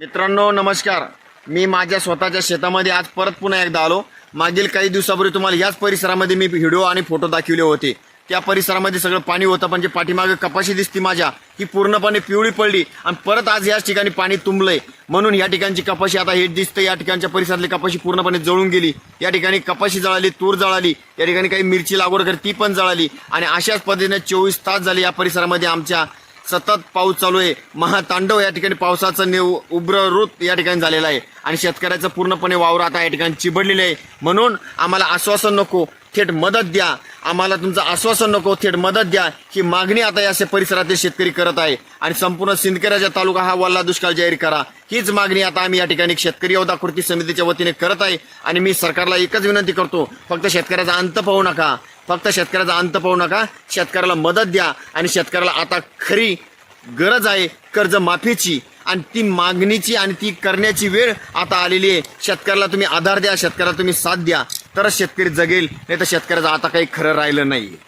मित्रांनो नमस्कार. मी माझ्या स्वतःच्या शेतामध्ये आज परत पुन्हा एकदा आलो. मागील काही दिवसापूर्वी तुम्हाला याच परिसरामध्ये मी व्हिडिओ आणि फोटो दाखवले होते. त्या परिसरामध्ये सगळं पाणी होतं म्हणजे पाठीमागे कपाशी दिसती माझ्या ही पूर्णपणे पिवळी पडली आणि परत आज याच ठिकाणी पाणी तुंबलंय. म्हणून या ठिकाणची कपाशी आता हे दिसतं या ठिकाणच्या परिसरातली कपाशी पूर्णपणे जळून गेली. या ठिकाणी कपाशी जळाली तूर जळाली. या ठिकाणी काही मिरची लागवड कर ती पण जळाली. आणि अशाच पद्धतीने चोवीस तास झाले या परिसरामध्ये आमच्या सतत पाऊस चालू आहे. महातांडव या ठिकाणी पावसाचं ने उग्र रूप या ठिकाणी झालेलं आहे. आणि शेतकऱ्याचं पूर्णपणे वावर आता या ठिकाणी चिबडलेलं आहे. म्हणून आम्हाला आश्वासन नको. थेट मदत द्या. आम्हाला तुमचं आश्वासन नको थेट मदत द्या. ही मागणी आता या परिसरातील शेतकरी करत आहे. आणि संपूर्ण सिंदखेडाचा तालुका हा वल्ला दुष्काळ जाहीर करा. हीच मागणी आता आम्ही या ठिकाणी शेतकरी योद्धा कृती समितीच्या वतीने करत आहे. आणि मी सरकारला एकच विनंती करतो फक्त शेतकऱ्याचा अंत पाहू नका. फक्त शेतकऱ्याचा अंत पाहू नका. शेतकऱ्याला मदत द्या. आणि शेतकऱ्याला आता खरी गरज आहे कर्ज माफीची आणि ती मागणीची आणि ती करण्याची वेळ आता आलेली आहे. शेतकऱ्याला तुम्ही आधार द्या शेतकऱ्याला तुम्ही साथ द्या. तरच शेतकरी जगेल नाही तर शेतकऱ्याचं आता काही खरं राहिलं नाही